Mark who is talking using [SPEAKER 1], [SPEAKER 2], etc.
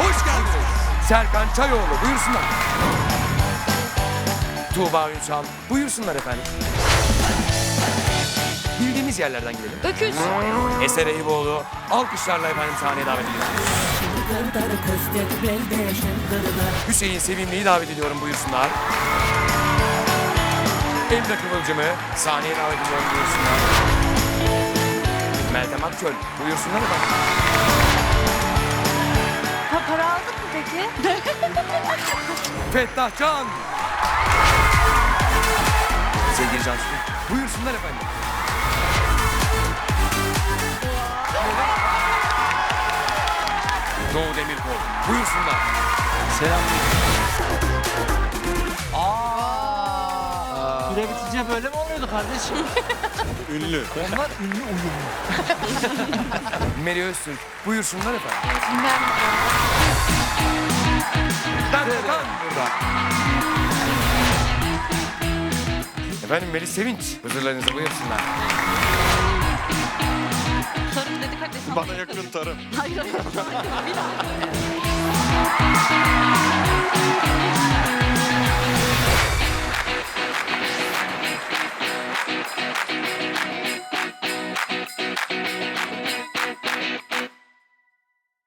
[SPEAKER 1] Hoş geldiniz. Serkan Çayoğlu buyursunlar. Tuğba Ünsal buyursunlar efendim. Bildiğimiz yerlerden gidelim.
[SPEAKER 2] Öküz.
[SPEAKER 1] Eser Eyüboğlu alkışlarla efendim sahneye davet ediyoruz. Hüseyin Sevimli'yi davet ediyorum buyursunlar. Emre Kıvılcım'ı sahneye davet ediyorum buyursunlar. Meltem Akçöl buyursunlar efendim. Fettah Can. Sevgili Cansu buyursunlar efendim. Doğu Demirkol buyursunlar.
[SPEAKER 3] Selam. Süre bitince böyle mi oluyordu kardeşim?
[SPEAKER 4] Ünlü.
[SPEAKER 3] Onlar ünlü uyumlu.
[SPEAKER 1] Meri Öztürk buyursunlar efendim.
[SPEAKER 2] Bilmem.
[SPEAKER 1] Efendim Melis Sevinç huzurlarınıza buyursunlar.
[SPEAKER 2] Tarım dedik hadi.
[SPEAKER 4] Bana yakın tarım.
[SPEAKER 2] Hayır hayır. Bir daha.